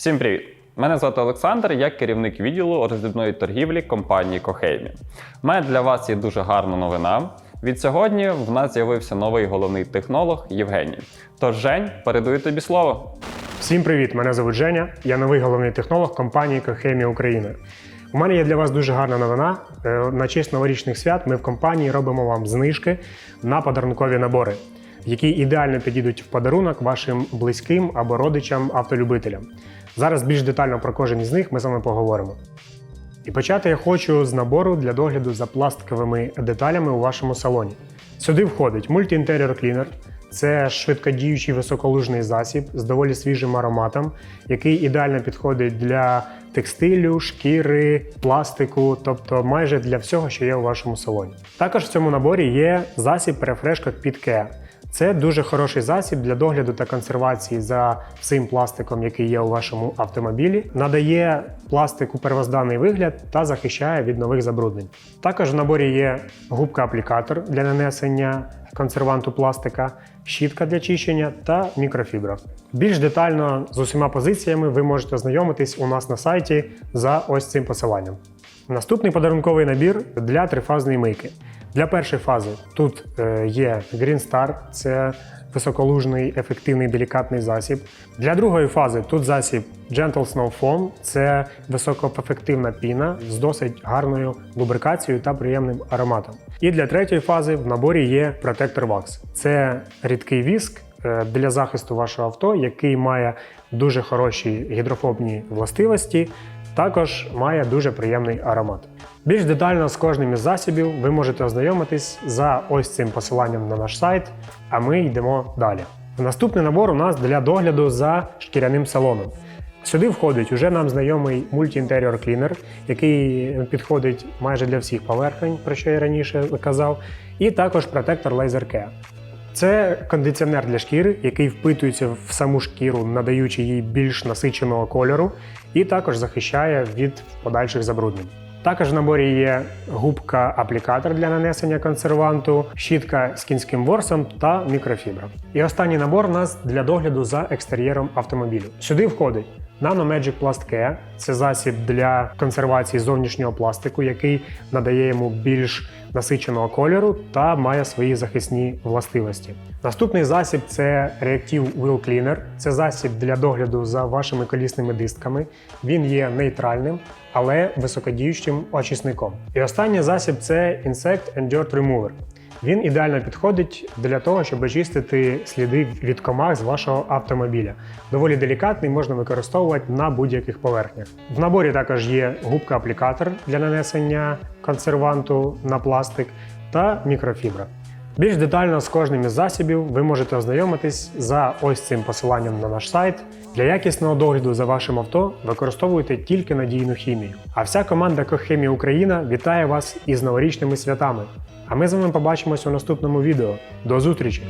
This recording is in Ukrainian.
Всім привіт! Мене звати Олександр, я керівник відділу роздрібної торгівлі компанії Кохеймі. У мене для вас є дуже гарна новина. Від сьогодні в нас з'явився новий головний технолог Євгеній. Тож, Жень, передаю тобі слово. Всім привіт! Мене звуть Женя. Я новий головний технолог компанії Кохемія Україна. У мене є для вас дуже гарна новина. Е, На честь новорічних свят ми в компанії робимо вам знижки на подарункові набори, які ідеально підійдуть в подарунок вашим близьким або родичам автолюбителям. Зараз більш детально про кожен із них ми з вами поговоримо. І почати я хочу з набору для догляду за пластиковими деталями у вашому салоні. Сюди входить Multi-Interior Cleaner. Це швидкодіючий високолужний засіб з доволі свіжим ароматом, який ідеально підходить для текстилю, шкіри, пластику, тобто майже для всього, що є у вашому салоні. Також в цьому наборі є засіб перефрешка під. Це дуже хороший засіб для догляду та консервації за всім пластиком, який є у вашому автомобілі, надає пластику первозданний вигляд та захищає від нових забруднень. Також в наборі є губка-аплікатор для нанесення консерванту пластика, щітка для чищення та мікрофібра. Більш детально з усіма позиціями ви можете ознайомитись у нас на сайті за ось цим посиланням. Наступний подарунковий набір для трифазної мийки. Для першої фази тут е, є Green Star, це високолужний, ефективний делікатний засіб. Для другої фази тут засіб Gentle Snow Foam, це високоефективна піна з досить гарною лубрикацією та приємним ароматом. І для третьої фази в наборі є Protector Wax. Це рідкий віск е, для захисту вашого авто, який має дуже хороші гідрофобні властивості. Також має дуже приємний аромат. Більш детально з кожним із засобів ви можете ознайомитись за ось цим посиланням на наш сайт, а ми йдемо далі. Наступний набор у нас для догляду за шкіряним салоном. Сюди входить уже нам знайомий Multi-Interior Cleaner, який підходить майже для всіх поверхень, про що я раніше казав, і також протектор Laser Care. Це кондиціонер для шкіри, який впитується в саму шкіру, надаючи їй більш насиченого кольору, і також захищає від подальших забруднень. Також в наборі є губка-аплікатор для нанесення консерванту, щітка з кінським ворсом та мікрофібра. І останній набор у нас для догляду за екстер'єром автомобілю. Сюди входить Nano Magic Plast Care – це засіб для консервації зовнішнього пластику, який надає йому більш насиченого кольору та має свої захисні властивості. Наступний засіб це Reactive Wheel Cleaner. Це засіб для догляду за вашими колісними дистками. Він є нейтральним, але високодіючим очисником. І останній засіб це Insect and Dirt Remover. Він ідеально підходить для того, щоб очистити сліди від комах з вашого автомобіля. Доволі делікатний, можна використовувати на будь-яких поверхнях. В наборі також є губка-аплікатор для нанесення консерванту на пластик та мікрофібра. Більш детально з кожним із засобів ви можете ознайомитись за ось цим посиланням на наш сайт. Для якісного догляду за вашим авто використовуйте тільки надійну хімію. А вся команда Кохемія Україна вітає вас із новорічними святами. А ми з вами побачимось у наступному відео. До зустрічі!